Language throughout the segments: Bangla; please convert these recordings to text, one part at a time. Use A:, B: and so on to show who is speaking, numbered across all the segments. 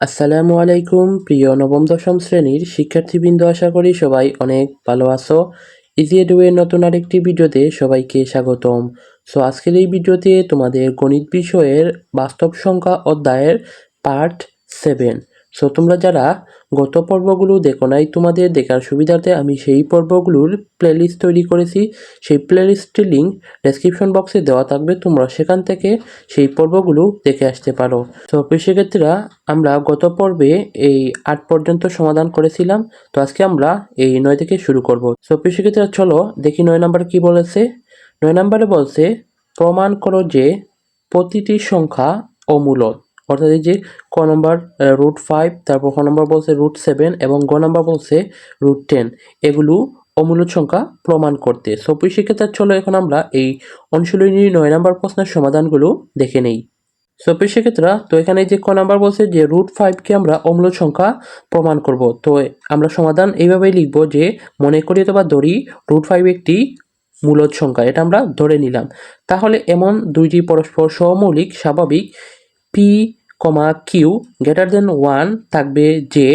A: আসসালামু আলাইকুম, প্রিয় নবম দশম শ্রেণির শিক্ষার্থীবৃন্দ, আশা করি সবাই অনেক ভালো আছো। ইজি এডুয়ের নতুন আরেকটি ভিডিওতে সবাইকে স্বাগতম। সো আজকের এই ভিডিওতে তোমাদের গণিত বিষয়ের বাস্তব সংখ্যা অধ্যায়ের পার্ট সেভেন সো তোমরা যারা গত পর্বগুলো দেখো নাই, তোমাদের দেখার সুবিধার্থে আমি সেই পর্বগুলোর প্লেলিস্ট তৈরি করেছি। সেই প্লেলিস্টের লিঙ্ক ডেসক্রিপশন বক্সে দেওয়া থাকবে, তোমরা সেখান থেকে সেই পর্বগুলো দেখে আসতে পারো। তো সেক্ষেত্রে আমরা গত পর্বে এই আট পর্যন্ত সমাধান করেছিলাম। তো আজকে আমরা এই নয় থেকে শুরু করব। তো সেক্ষেত্রে চলো দেখি নয় নাম্বার কি বলেছে। নয় নাম্বারে বলছে, প্রমাণ করো যে প্রতিটি সংখ্যা অমূলক। অর্থাৎ এই যে ক নম্বর রুট ফাইভ তারপর খ নম্বর বলছে রুট সেভেন এবং গ নম্বর বলছে রুট টেন এগুলো অমূলক সংখ্যা প্রমাণ করতে। সো সেক্ষেত্রে চলো এখন আমরা এই অনুশীলনী নয় নম্বর প্রশ্নের সমাধানগুলো দেখে নেই। সো সেক্ষেত্রে, তো এখানে যে ক নাম্বার বলছে যে রুট ফাইভকে আমরা অম্ল সংখ্যা প্রমাণ করব। তো আমরা সমাধান এইভাবেই লিখব যে মনে করি অথবা ধরি রুট ফাইভ একটি মূলদ সংখ্যা, এটা আমরা ধরে নিলাম। তাহলে এমন দুইটি পরস্পর সমৌলিক স্বাভাবিক P comma Q greater than one থাকবে যে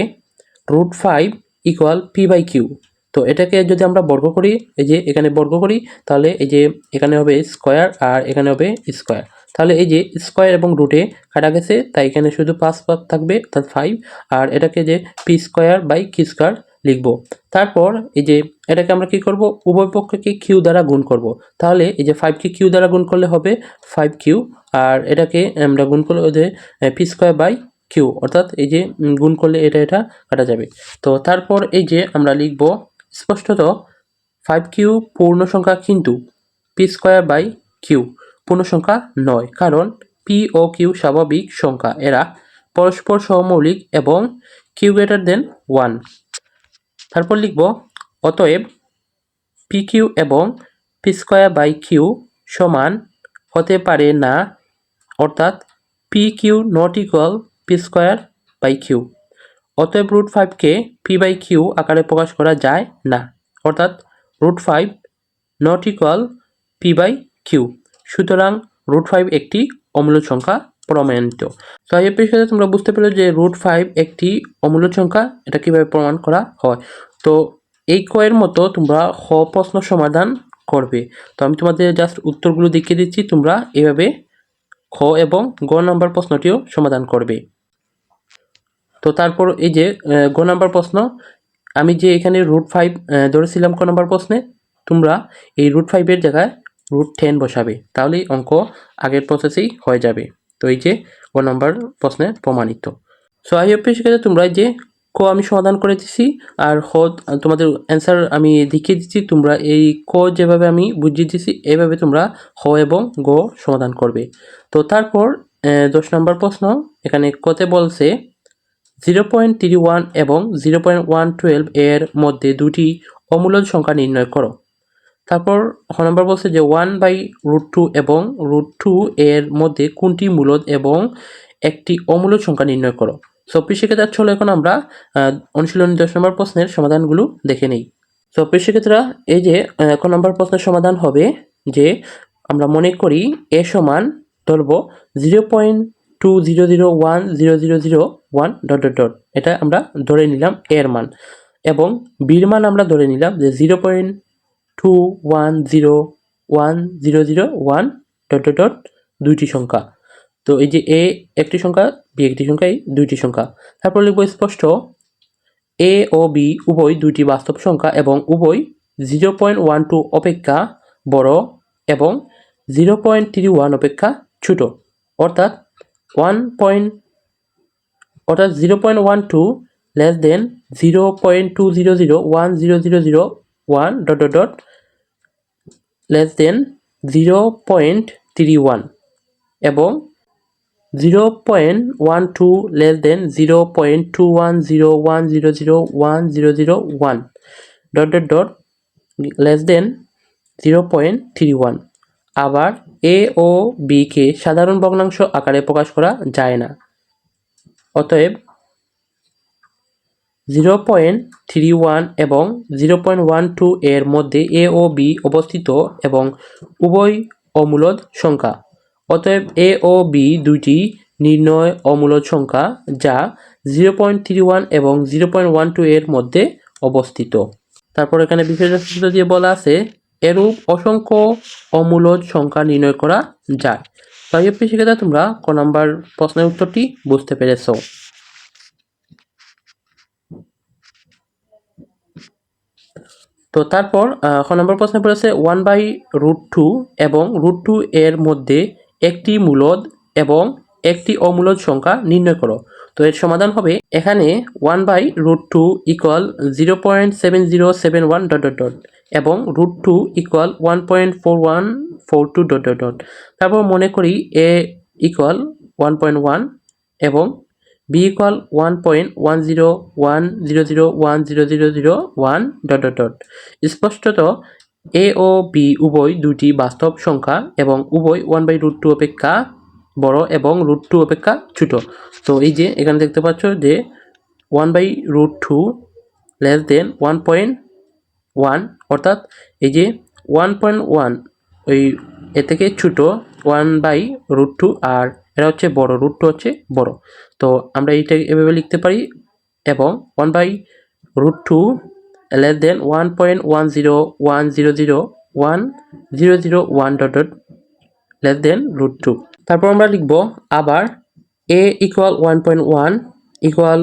A: root five equal P by Q তো এটাকে যদি আমরা বর্গ করি, এই যে এখানে বর্গ করি, তাহলে এই যে এখানে হবে স্কোয়ার আর এখানে হবে স্কোয়ার তাহলে এই যে স্কোয়ার এবং রুটে কাটা গেছে, তাই এখানে শুধু পাঁচ পাঁচ থাকবে, অর্থাৎ ফাইভ আর এটাকে যে P square by Q square লিখব। তারপর এই যে এটাকে আমরা কি করব? উভয় পক্ষকে কিউ দ্বারা গুণ করব। তাহলে এই যে ফাইভকে কিউ দ্বারা গুণ করলে হবে ফাইভ কিউ আর এটাকে আমরা গুণ করলে যে পি স্কোয়ার বাই কিউ অর্থাৎ এই যে গুণ করলে এটা এটা কাটা যাবে। তো তারপর এই যে আমরা লিখব, স্পষ্টত ফাইভ কিউ পূর্ণ সংখ্যা কিন্তু পি স্কোয়ার বাই কিউ পূর্ণ সংখ্যা নয়, কারণ পি ও কিউ স্বাভাবিক সংখ্যা। এরা পরস্পর সহমৌলিক এবং কিউ গ্রেটার দেন ওয়ান তারপর লিখব, অতএব পি কিউ এবং পি স্কোয়ার বাই কিউ সমান হতে পারে না, অর্থাৎ P Q not equal P square by Q অতএব রুট ফাইভকে পি বাই কিউ আকারে প্রকাশ করা যায় না, অর্থাৎ root five not equal P by Q সুতরাং রুট ফাইভ একটি অমূল্য সংখ্যা প্রমাণিত। তো এই বিষয়ে তোমরা বুঝতে পেরে যে রুট ফাইভ একটি অমূল্য সংখ্যা, এটা কীভাবে প্রমাণ করা হয়। তো এই কয়ের মতো তোমরা হ প্রশ্ন সমাধান করবে। তো আমি তোমাদের জাস্ট উত্তরগুলো দেখিয়ে দিচ্ছি, তোমরা এভাবে খ এবং গ নাম্বার প্রশ্নটিও সমাধান করবে। তো তারপর এই যে গ নাম্বার প্রশ্ন, আমি যে এখানে রুট ফাইভ ধরেছিলাম ক নাম্বার প্রশ্নে, তোমরা এই রুট ফাইভের জায়গায় রুট টেন বসাবে। তাহলেই অঙ্ক আগের প্রসেসেই হয়ে যাবে। তো এই যে ক নাম্বার প্রশ্নে প্রমাণিত। সো আই হোপ সেক্ষেত্রে তোমরা যে ক আমি সমাধান করে দিছি আর হ তোমাদের অ্যান্সার আমি দেখিয়ে দিচ্ছি, তোমরা এই ক যেভাবে আমি বুঝিয়ে দিচ্ছি এইভাবে তোমরা হ এবং গ সমাধান করবে। তো তারপর দশ নম্বর প্রশ্ন, এখানে কতে বলছে জিরো পয়েন্ট থ্রি ওয়ান এবং জিরো পয়েন্ট ওয়ান টুয়েলভ এর মধ্যে দুটি অমূলদ সংখ্যা নির্ণয় করো। তারপর খ নম্বর বলছে যে ওয়ান বাই রুট টু এবং রুট টু এর মধ্যে কোনটি মূলদ এবং একটি অমূলদ সংখ্যা নির্ণয় করো। সো কৃষিক্ষেত্রে চলো এখন আমরা অনুশীলনী দশ নম্বর প্রশ্নের সমাধানগুলো দেখে নেই। তো কৃষিক্ষেত্রে এই যে এক নম্বর প্রশ্নের সমাধান হবে যে আমরা মনে করি এ সমান ধরব zero point two zero zero one zero zero zero one dot dot dot এটা আমরা ধরে নিলাম এর মান এবং বির মান আমরা ধরে নিলাম যে zero point two one zero one zero zero one dot dot dot দুইটি সংখ্যা। তো এই যে এ একটি সংখ্যা বি একটি সংখ্যা, এই দুইটি সংখ্যা। তারপর লিখব স্পষ্ট এ ও বি উভয় দুইটি বাস্তব সংখ্যা এবং উভয় জিরো পয়েন্ট ওয়ান টু অপেক্ষা বড় এবং জিরো পয়েন্ট থ্রি ওয়ান অপেক্ষা ছোট। অর্থাৎ ওয়ান পয়েন্ট অর্থাৎ zero point one two less than zero point two zero zero one zero zero zero one dot dot dot less than zero point three one এবং zero point one two less than zero point two one zero one zero zero one zero zero one dot dot dot less than zero point three one আবার এ ও বিকে সাধারণ ভগ্নাংশ আকারে প্রকাশ করা যায় না। অতএব জিরো পয়েন্ট থ্রি ওয়ান এবং জিরো পয়েন্ট ওয়ান টু এর মধ্যে এ ও বি অবস্থিত এবং উভয় অমূলদ সংখ্যা। অতএব এ ও বি দুইটি নির্ণয় অমূলদ সংখ্যা যা জিরো পয়েন্ট থ্রি ওয়ান এবং জিরো পয়েন্ট ওয়ান টু এর মধ্যে অবস্থিত। তারপর এখানে বিশেষ দিয়ে বলা আছে, এরূপ অসংখ্য অমূলদ সংখ্যা নির্ণয় করা যায়। তো এই শিক্ষার্থীরা তোমরা ক নাম্বার প্রশ্নের উত্তরটি বুঝতে পেরেছ। তো তারপর খ নম্বর প্রশ্নে পড়েছে ওয়ান বাই রুট টু এবং রুট টু এর মধ্যে একটি মূলদ এবং একটি অমূলদ সংখ্যা নির্ণয় করো। তো এর সমাধান হবে এখানে one by root two equal zero point seven zero seven one dot dot dot এবং root two equal one point four one four two dot dot dot তারপর মনে করি A equal one point one এবং equal one point one zero one zero zero one zero zero zero one dot dot dot স্পষ্টত এ ও বি উভয় দুটি বাস্তব সংখ্যা এবং উভয় ওয়ান বাই রুট টু অপেক্ষা বড় এবং রুট টু অপেক্ষা ছোট। তো এই যে এখানে দেখতে পাচ্ছ যে one by root two less than one point one অর্থাৎ এই যে ওয়ান পয়েন্ট ওয়ান ওই এ থেকে ছোটো ওয়ান বাই রুট টু আর এটা হচ্ছে বড় রুট টু হচ্ছে বড়। তো আমরা এইটা এভাবে লিখতে পারি এবং one by root two less than one point one zero one zero zero one zero zero one dot dot less than root two তারপর আমরা লিখব আবার A equal one point one equal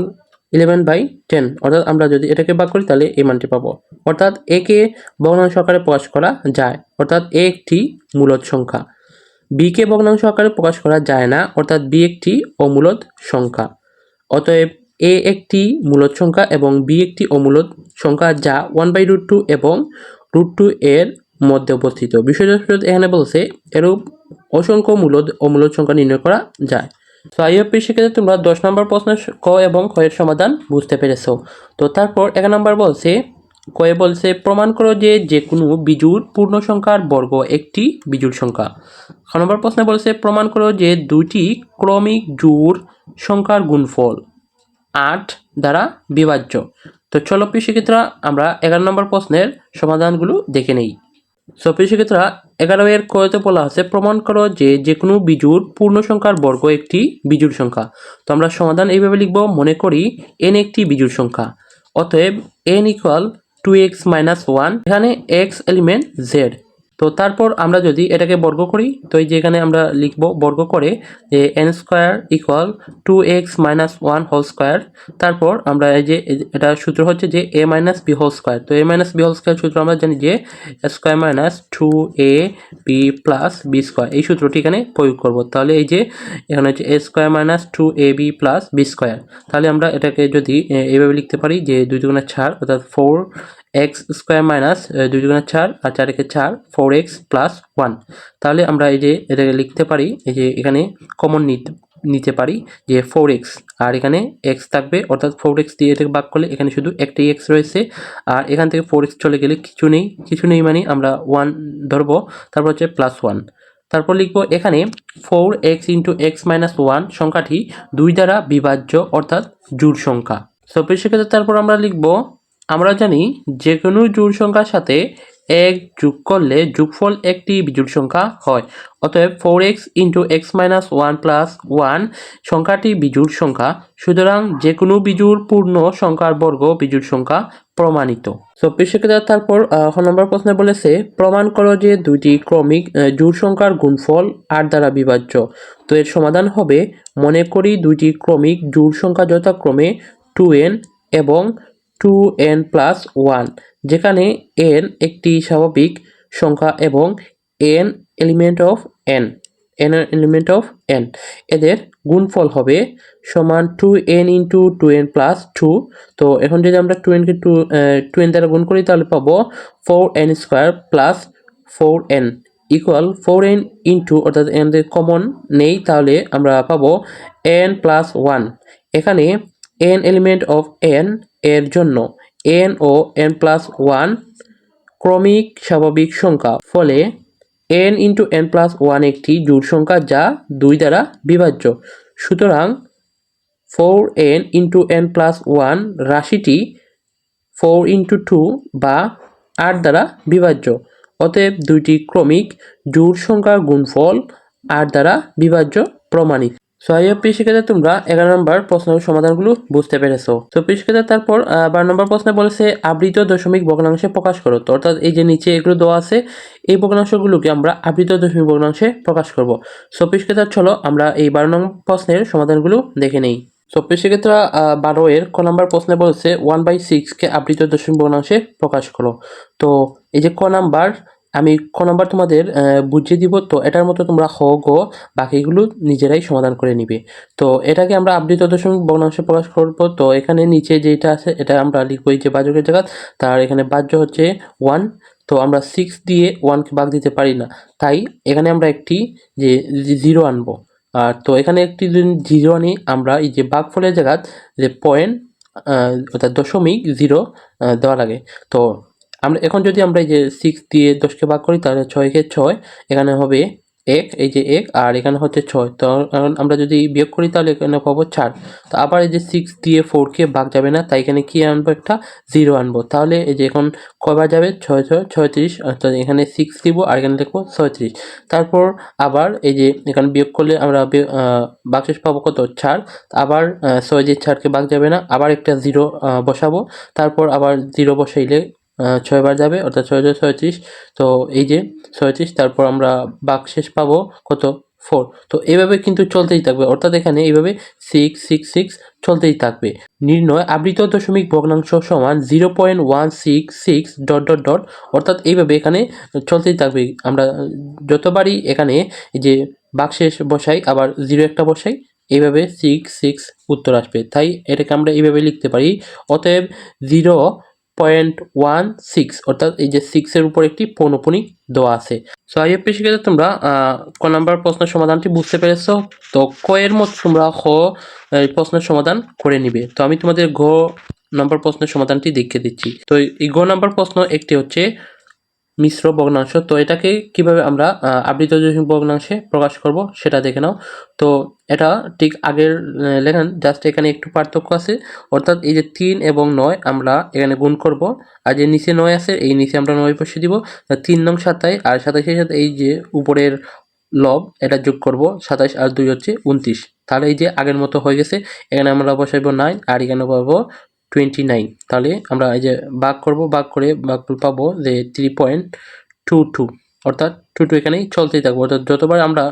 A: eleven by ten অর্থাৎ আমরা যদি এটাকে ভাগ করি তাহলে এই মানটি পাবো। অর্থাৎ একে ভগ্নাংশ আকারে প্রকাশ করা যায়। অর্থাৎ এ একটি মূলদ সংখ্যা। বিকে ভগ্নাংশ আকারে প্রকাশ করা যায় না, অর্থাৎ বি একটি অমূলত সংখ্যা। অতএব এ একটি মূলত সংখ্যা এবং বি একটি অমূলত সংখ্যা যা ওয়ান বাই রুট টু এবং রুট টু এর মধ্যে অবস্থিত। বিষয়টা এখানে বলছে, এরূপ অসংখ্য মূলত অমূলত সংখ্যা নির্ণয় করা যায়। তো আইএপি সেক্ষেত্রে তোমরা দশ নম্বর প্রশ্নের ক এবং ক্ষয়ের সমাধান বুঝতে পেরেছ। তো তারপর এক নম্বর বলছে কয়ে বলছে, প্রমাণ করো যে যে কোনো বিজুর পূর্ণ সংখ্যার বর্গ একটি বিজুর সংখ্যা। খ নম্বর প্রশ্নে বলছে, প্রমাণ করো যে দুইটি ক্রমিক জোড় সংখ্যার গুণফল আট দ্বারা বিভাজ্য। তো চলো শিক্ষিতরা, আমরা এগারো নম্বর প্রশ্নের সমাধানগুলো দেখে নেই। সো প্রিয় শিক্ষিতরা এগারো এর কয়তে বলা আছে, প্রমাণ করো যে যে কোনো বিজুর পূর্ণ সংখ্যার বর্গ একটি বিজুর সংখ্যা। তো আমরা সমাধান এইভাবে লিখব, মনে করি এন একটি বিজুর সংখ্যা। অতএব N equal two X minus one এখানে এক্স এলিমেন্ট জেড তো তারপর আমরা যদি এটাকে বর্গ করি, তো এই যে এখানে আমরা লিখব বর্গ করে যে N square equal two X minus one whole square তারপর আমরা এই যে এটা সূত্র হচ্ছে যে A minus B whole square তো A minus B whole square সূত্র আমরা জানি যে square minus two A B plus B square এই সূত্রটি এখানে প্রয়োগ করব। তাহলে এই যে এখানে হচ্ছে A square minus two A B plus B square তাহলে আমরা এটাকে যদি এইভাবে লিখতে পারি যে দুই দুগুণের ছাড় অর্থাৎ ফোর এক্স স্কোয়ার মাইনাস দুই দুগুণের চার আর চার একে চার, ফোর এক্স প্লাস ওয়ান। তাহলে আমরা এই যে এটাকে লিখতে পারি, এই যে এখানে কমন নিতে নিতে পারি যে ফোর এক্স। আর এখানে এক্স থাকবে, অর্থাৎ ফোর এক্স দিয়ে এটাকে বাক করলে এখানে শুধু একটাই এক্স রয়েছে। আর এখান থেকে ফোর এক্স চলে গেলে কিছু নেই কিছু নেই মানে আমরা ওয়ান ধরবো, তারপর হচ্ছে প্লাস ওয়ান। তারপর লিখব এখানে four X into X minus one সংখ্যাটি দুই দ্বারা বিভাজ্য, অর্থাৎ জোড় সংখ্যা। সো সেক্ষেত্রে তারপর আমরা লিখব আমরা জানি যে কোনো জোড় সংখ্যার সাথে এক যোগ করলে যোগফল একটি বিজোড় সংখ্যা হয়। অতএব four X into X minus one plus one সংখ্যাটি বিজোড় সংখ্যা। সুতরাং যে কোনো বিজোড় পূর্ণ সংখ্যার বর্গ বিজোড় সংখ্যা প্রমাণিত। চব্বিশ সেক্ষেত্রে তারপর খ নম্বর প্রশ্নে বলেছে, প্রমাণ করো যে দুইটি ক্রমিক জোড় সংখ্যার গুণফল আট দ্বারা বিভাজ্য। তো এর সমাধান হবে, মনে করি দুইটি ক্রমিক জোড় সংখ্যা যথাক্রমে টু এন এবং টু এন প্লাস ওয়ান, যেখানে এন একটি স্বাভাবিক সংখ্যা এবং N element of N N element of N এদের গুণফল হবে সমান two N into two N plus two. তো এখন যদি আমরা টু এনকে টু টু এন দ্বারা গুণ করি, তাহলে পাবো four N square plus four N equal four N into অর্থাৎ এনদের কমন নেই, তাহলে আমরা পাবো এন প্লাস ওয়ান এখানে এন এলিমেন্ট অফ এন এর জন্য এন ও এন প্লাস ওয়ান ক্রমিক স্বাভাবিক সংখ্যা। ফলে N into N plus one একটি জোড় সংখ্যা যা দুই দ্বারা বিভাজ্য। সুতরাং four N into N plus one রাশিটি ফোর ইন্টু টু বা আট দ্বারা বিভাজ্য। অতএব দুইটি ক্রমিক জোড় সংখ্যার গুণফল আট দ্বারা বিভাজ্য প্রমাণিত। সো আই প্রিয় শিক্ষার্থী তোমরা এগারো নম্বর প্রশ্নের সমাধানগুলো বুঝতে পেরেছ। তো প্রিয় তারপর বারো নম্বর প্রশ্নে বলেছে আবৃত দশমিক ভগ্নাংশে প্রকাশ করো। তো অর্থাৎ এই যে নিচে এগুলো দেওয়া আছে এই ভগ্নাংশগুলোকে আমরা আবৃত দশমিক ভগ্নাংশে প্রকাশ করব। সো প্রিয় চলো আমরা এই বারো নম্বর প্রশ্নের সমাধানগুলো দেখে নেই। সো আহ, বারো এর ক নম্বর প্রশ্নে বলেছে ওয়ান বাই সিক্সকে আবৃত দশমিক ভগ্নাংশে প্রকাশ করো। তো এই যে ক নাম্বার আমি ক নম্বর তোমাদের বুঝিয়ে দিব, তো এটার মতো তোমরা হ, গ, বাকিগুলো নিজেরাই সমাধান করে নিবে। তো এটাকে আমরা আবৃত দশমিক ভগ্নাংশে প্রকাশ করব, তো এখানে নিচে যেটা আছে এটা আমরা লিখব এই যে বাজকের জায়গা, তার এখানে বাহ্য হচ্ছে ওয়ান তো আমরা সিক্স দিয়ে ওয়ানকে ভাগ দিতে পারি না। তাই এখানে আমরা একটি যে জিরো আনব। আর তো এখানে একটি জিরো আনি, আমরা এই যে বাঘ ফলের জায়গা, যে পয়েন্ট অর্থাৎ দশমিক জিরো দেওয়া লাগে। তো আমরা, এখন যদি আমরা এই যে সিক্স দিয়ে দশকে ভাগ করি, তাহলে ছয়কে ছয়, এখানে হবে এক, এই যে এক, আর এখানে হচ্ছে ছয়। তো আমরা যদি বিয়োগ করি, তাহলে এখানে পাবো চার। তো আবার এই যে সিক্স দিয়ে ফোরকে ভাগ যাবে না, তাই এখানে কি আনব একটা? জিরো আনব। তাহলে এই যে এখন কয়বার যাবে? ছয় ছয়, ছয়ত্রিশ, অর্থাৎ এখানে সিক্স দিব, আর এখানে লিখব ছয়ত্রিশ। তারপর আবার এই যে এখানে বিয়োগ করলে আমরা বাকশেষ পাবো কত? চার। আবার ছয় দিয়ে চারকে ভাগ যাবে না, আবার একটা জিরো বসাবো। তারপর আবার জিরো বসাইলে ছয়বার যাবে, অর্থাৎ ছয় ছয় ছয়ত্রিশ তো এই যে ছয়ত্রিশ তারপর আমরা বাকশেষ পাবো কত? ফোর। তো এইভাবে কিন্তু চলতেই থাকবে, অর্থাৎ এখানে এইভাবে সিক্স সিক্স সিক্স চলতেই থাকবে। নির্ণয়, আবৃত দশমিক ভগ্নাংশ সমান zero point one six six dot dot dot অর্থাৎ এইভাবে এখানে চলতেই থাকবে। আমরা যতবারই এখানে যে বাকশেষ বসাই, আবার জিরো একটা বসাই, এইভাবে সিক্স সিক্স উত্তর আসবে। তাই এটাকে আমরা এইভাবে লিখতে পারি। অতএব জিরো পয়েন্ট ওয়ান সিক্স অর্থাৎ এই যে সিক্সের উপর একটি পৌনপুনিক দেওয়া আছে। সো আই এফ শিক্ষার্থী তোমরা ক নাম্বার প্রশ্নের সমাধানটি বুঝতে পেরেছ। তো, ক এর মতো তোমরা খ প্রশ্নের সমাধান করে নিবে। তো, আমি তোমাদের ঘ নাম্বার প্রশ্নের সমাধানটি দেখিয়ে দিচ্ছি। তো, এই ঘ নাম্বার প্রশ্ন একটি হচ্ছে মিশ্র ভগ্নাংশ। তো এটাকে কীভাবে আমরা আবৃত দশমিক ভগ্নাংশে প্রকাশ করব সেটা দেখে নাও। তো এটা ঠিক আগের লেখান জাস্ট এখানে একটু পার্থক্য আছে। অর্থাৎ এই যে তিন এবং নয় আমরা এখানে গুণ করব, আর যে নিচে নয় আছে, এই নিচে আমরা নয় বসিয়ে দিব। তিন নং সাতাই আর সাতাশের সাথে এই যে উপরের লব, এটা যোগ করব সাতাশ আর দুই হচ্ছে উনত্রিশ তাহলে এই যে আগের মতো হয়ে গেছে, এখানে আমরা বসাইবো নাইন আর এখানে পাবো টোয়েন্টি নাইন তাহলে আমরা এই যে ভাগ করব, ভাগ করে ভাগফল পাবো যে থ্রি পয়েন্ট টু টু অর্থাৎ টু টু এখানেই চলতেই থাকব। অর্থাৎ যতবার আমরা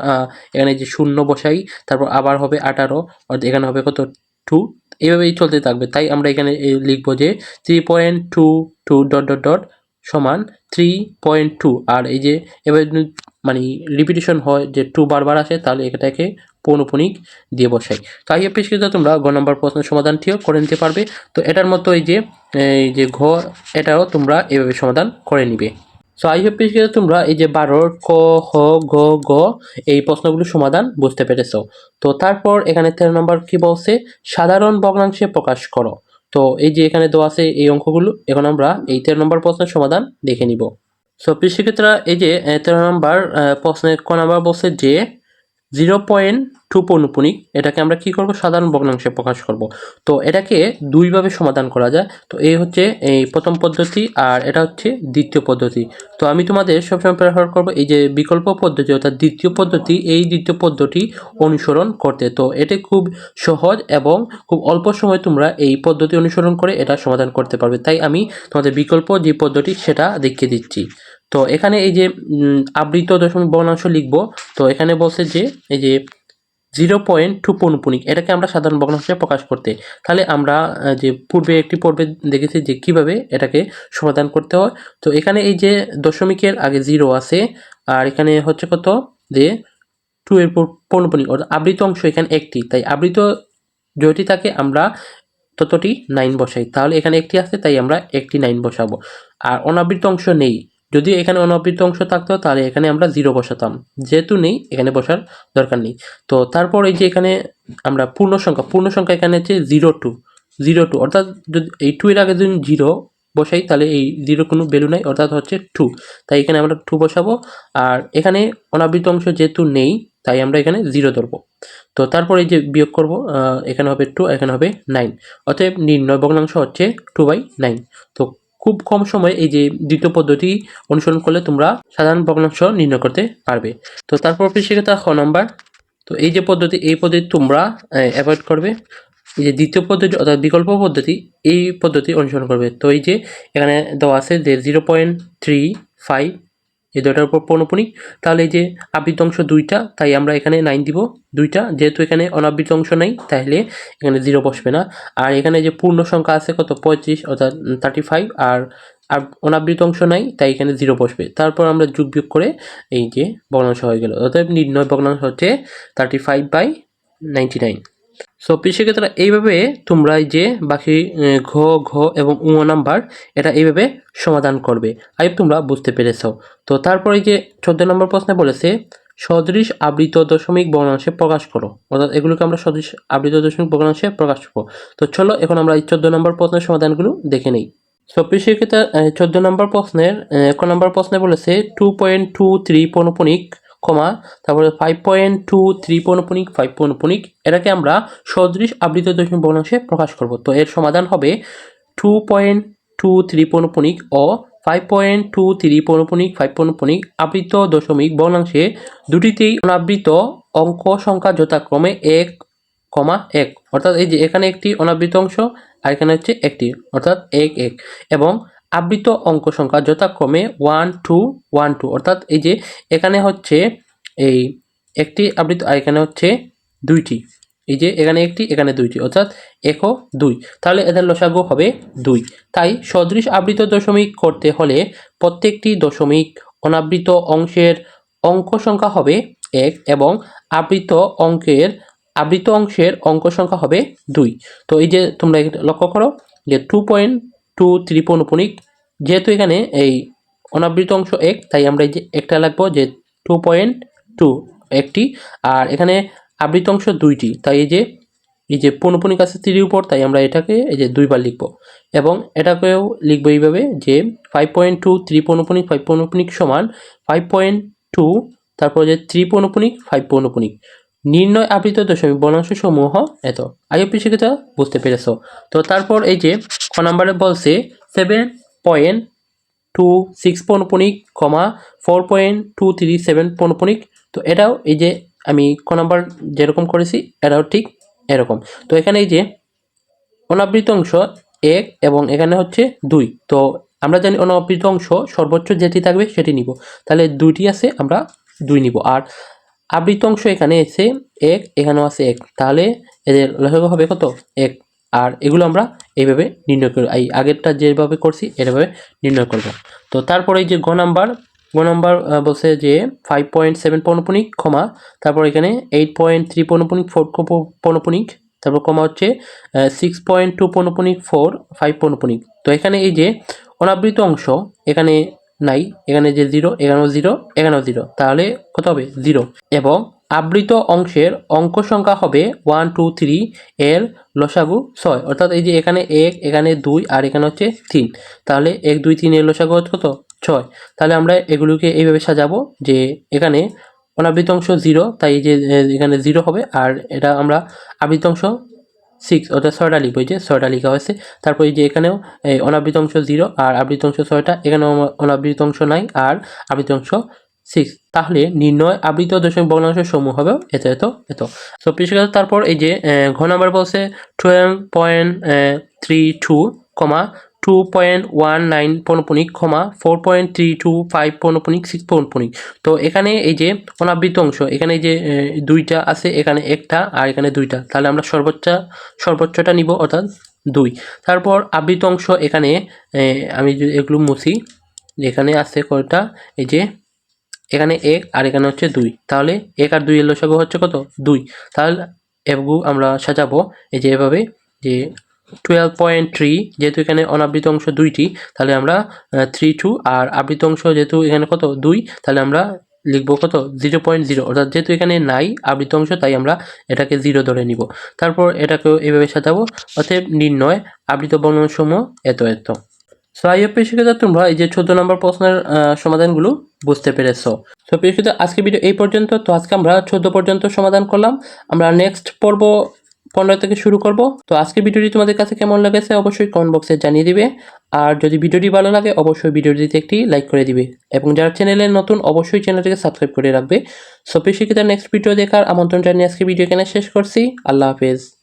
A: এখানে যে শূন্য বসাই, তারপর আবার হবে আঠারো। অর্থাৎ এখানে হবে কত? টু এইভাবেই চলতে থাকবে। তাই আমরা এখানে লিখব যে three point two two dot dot dot সমান থ্রি পয়েন্ট টু আর এই যে এবার মানে রিপিটেশন হয় যে টু বারবার আসে, তাহলে এটাকে পৌনপুনিক দিয়ে বসাই। তো আই পেশকৃত তোমরা গ নম্বর প্রশ্নের সমাধানটিও করে নিতে পারবে। তো এটার মতো এই যে এই যে ঘ, এটাও তোমরা এভাবে সমাধান করে নিবে। সো আই হোপ পেশকৃত তোমরা এই যে বারোর ক, হ, গ গ, এই প্রশ্নগুলোর সমাধান বুঝতে পেরেছ। তো তারপর এখানে তেরো নম্বর কি বলছে? সাধারণ ভগ্নাংশে প্রকাশ করো। তো এই যে এখানে দেওয়া আছে এই অঙ্কগুলো, এখন আমরা এই তেরো নম্বর প্রশ্নের সমাধান দেখে নিব। সো প্রিয় এই যে তেরো নম্বর প্রশ্নের ক নম্বর বলছে যে, জিরো পয়েন্ট টু পৌনপুনিক এটাকে আমরা কি করব? সাধারণ ভগ্নাংশে প্রকাশ করব। তো এটাকে দুইভাবে সমাধান করা যায়। তো এই হচ্ছে এই প্রথম পদ্ধতি আর এটা হচ্ছে দ্বিতীয় পদ্ধতি। তো আমি তোমাদের সবসময় প্রেফার করব এই যে বিকল্প পদ্ধতি অর্থাৎ দ্বিতীয় পদ্ধতি, এই দ্বিতীয় পদ্ধতি অনুসরণ করতে। তো এটা খুব সহজ এবং খুব অল্প সময় তোমরা এই পদ্ধতি অনুসরণ করে এটা সমাধান করতে পারবে। তাই আমি তোমাদের বিকল্প যে পদ্ধতি সেটা দেখিয়ে দিচ্ছি। তো এখানে এই যে আবৃত দশমিক ভগ্নাংশ লিখব। তো এখানে বলছে যে এই যে জিরো পয়েন্ট টু পৌনপুনিক এটাকে আমরা সাধারণ ভগ্নাংশে প্রকাশ করতে। তাহলে আমরা যে পূর্বে একটি পর্বে দেখেছি যে কীভাবে এটাকে সমাধান করতে হয়। তো এখানে এই যে দশমিকের আগে জিরো আছে, আর এখানে হচ্ছে কত? যে টু এর পৌনপুনিক অর্থাৎ আবৃত অংশ এখানে একটি। তাই আবৃত যটি থাকে আমরা ততটি নাইন বসাই। তাহলে এখানে একটি আছে, তাই আমরা একটি নাইন বসাবো। আর অনাবৃত অংশ নেই। যদি এখানে অনাবৃত অংশ থাকতো, তাহলে এখানে আমরা জিরো বসাতাম। যেহেতু নেই, এখানে বসার দরকার নেই। তো তারপর এই যে এখানে আমরা পূর্ণ সংখ্যা পূর্ণ সংখ্যা এখানে হচ্ছে জিরো টু জিরো টু অর্থাৎ যদি এই টু এর আগে যদি জিরো বসাই, তাহলে এই জিরো কোনো ভ্যালু নাই, অর্থাৎ হচ্ছে টু তাই এখানে আমরা টু বসাবো, আর এখানে অনাবৃত অংশ যেহেতু নেই, তাই আমরা এখানে জিরো ধরবো। তো তারপর এই যে বিয়োগ করব এখানে হবে টু এখানে হবে নাইন অতএব নির্ণয় ভগ্নাংশ হচ্ছে টু বাই নাইন তো খুব কম সময়ে এই যে দ্বিতীয় পদ্ধতি অনুসরণ করলে তোমরা সাধারণ ভগ্নাংশ নির্ণয় করতে পারবে। তো তারপর সেক্ষেত্রে খ নম্বর। তো এই যে পদ্ধতি, এই পদ্ধতি তোমরা অ্যাভয়েড করবে। এই যে দ্বিতীয় পদ্ধতি অর্থাৎ বিকল্প পদ্ধতি, এই পদ্ধতি অনুসরণ করবে। তো এই যে এখানে দেওয়া আছে যে জিরো পয়েন্ট থ্রি ফাইভ এই দুটার উপর পৌনপুনিক তাহলে এই যে আবৃত অংশ দুইটা, তাই আমরা এখানে নাইন দিব দুইটা। যেহেতু এখানে অনাবৃত অংশ নেই, তাহলে এখানে জিরো বসবে না। আর এখানে যে পূর্ণ সংখ্যা আছে কত? পঁয়ত্রিশ, অর্থাৎ থার্টি ফাইভ আর আর অনাবৃত অংশ নাই, তাই এখানে জিরো বসবে। তারপর আমরা যোগ বিয়োগ করে এই যে ভগ্নাংশ হয়ে গেল। অর্থাৎ নির্ণয় ভগ্নাংশ হচ্ছে thirty five by ninety nine so সেক্ষেত্রে এইভাবে তোমরা যে বাকি ঘ ঘ এবং উ নাম্বার, এটা এইভাবে সমাধান করবে। আই তোমরা বুঝতে পেরেছ। তো তারপরে যে চোদ্দ নম্বর প্রশ্নে বলেছে, সদৃশ আবৃত দশমিক ভগ্নাংশে প্রকাশ করো। অর্থাৎ এগুলোকে আমরা সদৃশ আবৃত দশমিক ভগ্নাংশে প্রকাশ করব। তো চলো এখন আমরা এই চোদ্দ নম্বর প্রশ্নের সমাধানগুলো দেখে নেই। সো সেক্ষেত্রে চোদ্দ নম্বর প্রশ্নের এক নম্বর প্রশ্নে বলেছে টু পয়েন্ট টু থ্রি পৌনপুনিক কমা, তারপরে ফাইভ পয়েন্ট টু থ্রি পৌনপুনিক ফাইভ পৌনপুনিক এটাকে আমরা সদৃশ আবৃত দশমিক ভগ্নাংশে প্রকাশ করব। তো এর সমাধান হবে টু পয়েন্ট টু থ্রি পৌনপুনিক ও ফাইভ পয়েন্ট টু থ্রি পৌনপুনিক ফাইভ পৌনপুনিক আবৃত দশমিক ভগ্নাংশে দুটিতেই অনাবৃত অঙ্ক সংখ্যা যথাক্রমে এক, কমা এক। অর্থাৎ এই যে এখানে একটি অনাবৃত অংশ আর এখানে হচ্ছে একটি, অর্থাৎ এক এক। এবং আবৃত অঙ্ক সংখ্যা যথাক্রমে ওয়ান টু ওয়ান টু অর্থাৎ এই যে এখানে হচ্ছে এই একটি আবৃত আর এখানে হচ্ছে দুইটি। এই যে এখানে একটি, এখানে দুইটি। অর্থাৎ এক দুই। তাহলে এদের লসাগু হবে দুই। তাই সদৃশ আবৃত দশমিক করতে হলে প্রত্যেকটি দশমিক অনাবৃত অংশের অঙ্ক সংখ্যা হবে এক এবং আবৃত অঙ্কের, আবৃত অংশের অঙ্ক সংখ্যা হবে দুই। তো এই যে তোমরা লক্ষ্য করো যে টু পয়েন্ট টু থ্রি পৌনপুনিক যেহেতু এখানে এই অনাবৃত অংশ এক, তাই আমরা এই যে একটা লাগবো যে টু পয়েন্ট টু একটি, আর এখানে আবৃত অংশ দুইটি। তাই এই যে এই যে পৌনপুনিক আছে তিরির উপর, তাই আমরা এটাকে এই যে দুইবার লিখব। এবং এটাকেও লিখব এইভাবে যে ফাইভ পয়েন্ট টু থ্রি পৌনপুনিক ফাইভ পৌনপুনিক সমান ফাইভ পয়েন্ট টু তারপর যে থ্রি পৌনপুনিক ফাইভ পৌনপুনিক নির্ণয় আবৃত দশমিক বর্ণাংশ সমূহ এত। আইএপি শিক্ষিতা বুঝতে পেরেছ। তো তারপর এই যে ক নাম্বারে বলছে seven point two six পৌনপুনিক comma four point two three seven পৌনপুনিক তো এটাও এই যে আমি ক নাম্বার যেরকম করেছি, এটাও ঠিক এরকম। তো এখানে এই যে অনাবৃত অংশ এক এবং এখানে হচ্ছে দুই। তো আমরা জানি অনাবৃত অংশ সর্বোচ্চ যেটি থাকবে সেটি নিব। তাহলে দুইটি আছে, আমরা দুই নিব। আর আবৃত অংশ এখানে এসে এক, এখানেও আছে এক। তাহলে এদের লসাগু হবে কত? এক। আর এগুলো আমরা এইভাবে নির্ণয় করি এই আগেরটা যেভাবে করছি, এভাবে নির্ণয় করব। তো তারপরে এই যে গ নাম্বার গ নাম্বার বলছে যে ফাইভ পয়েন্ট সেভেন পৌনপুনিক ক্ষমা তারপর এখানে এইট পয়েন্ট থ্রি পৌনপুনিক ফোর পৌনপুনিক, তারপর কমা হচ্ছে সিক্স পয়েন্ট টু পৌনপুনিক ফোর ফাইভ পৌনপুনিক। তো এখানে এই যে অনাবৃত অংশ, এখানে নাই, এখানে যে জিরো এখানেও জিরো এখানেও জিরো তাহলে কত হবে? জিরো এবং আবৃত অংশের অঙ্ক সংখ্যা হবে ওয়ান টু থ্রি এর লসাগু ছয়। অর্থাৎ এই যে এখানে এক, এখানে দুই, আর এখানে হচ্ছে তিন। তাহলে এক, দুই, তিন এর লসাগু কত? ছয়। তাহলে আমরা এগুলোকে এইভাবে সাজাবো যে এখানে অনাবৃত অংশ জিরো তাই এই যে এখানে জিরো হবে, আর এটা আমরা আবৃত অংশ সিক্স অর্থাৎ ছয়টা লিখব যে ছয়টা লেখা হয়েছে। তারপর এই যে এখানেও, এই অনাবৃত অংশ জিরো আর আবৃত অংশ ছয়টা, এখানেও অনাবৃত অংশ নাই আর আবৃত অংশ সিক্স তাহলে নির্ণয় আবৃত দশমিক ভগ্নাংশ সমূহ হবে এত এত এত। সো পিছিয়ে তারপর এই যে ঘ নাম্বার বলছে twelve point three two comma two point one nine পৌনপুনিক comma four point three two five পৌনপুনিক six পৌনপুনিক। তো এখানে এই যে অনাবৃত অংশ, এখানে যে দুইটা আছে, এখানে একটা আর এখানে দুইটা। তাহলে আমরা সর্বোচ্চ, সর্বোচ্চটা নিব অর্থাৎ দুই। তারপর আবৃত অংশ এখানে আমি এগুলো মুছি, এখানে আছে কয়টা? এই যে এখানে এক আর এখানে হচ্ছে দুই। তাহলে এক আর দুই এর লসাগু হচ্ছে কত? দুই। তাহলে এগুলো আমরা সাজাবো। এই যে এভাবে যে টুয়েলভ পয়েন্ট থ্রি যেহেতু এখানে অনাবৃত অংশ দুইটি, তাহলে আমরা থ্রি টু আর আবৃত অংশ যেহেতু এখানে কত? দুই, তাহলে আমরা লিখব কত? জিরো পয়েন্ট জিরো অর্থাৎ যেহেতু এখানে নাই আবৃত অংশ, তাই আমরা এটাকে জিরো ধরে নিব। তারপর এটাকেও এইভাবে সাজাবো, অতএব নির্ণয়, আবৃত বর্ণসমূহ এত এত। সো আই এফ শিক্ষিত তোমরা এই যে চোদ্দ নম্বর প্রশ্নের সমাধানগুলো বুঝতে পেরেছ। তো শিক্ষিত আজকে ভিডিও এই পর্যন্ত। তো আজকে আমরা চোদ্দ পর্যন্ত সমাধান করলাম। আমরা নেক্সট পর্ব পনেরো থেকে শুরু করব। তো আজকে ভিডিওটি তোমাদের কাছে কেমন লেগেছে অবশ্যই কমেন্ট বক্সে জানিয়ে দিবে। আর যদি ভিডিওটি ভালো লাগে, অবশ্যই ভিডিওটিতে একটি লাইক করে দিবে। এবং যারা চ্যানেলে নতুন, অবশ্যই চ্যানেলটিকে সাবস্ক্রাইব করে রাখবে। সো পেশিকিতার নেক্সট ভিডিও দেখার আমন্ত্রণ জানিয়ে আজকে ভিডিও কেনা শেষ করছি। আল্লাহ হাফেজ।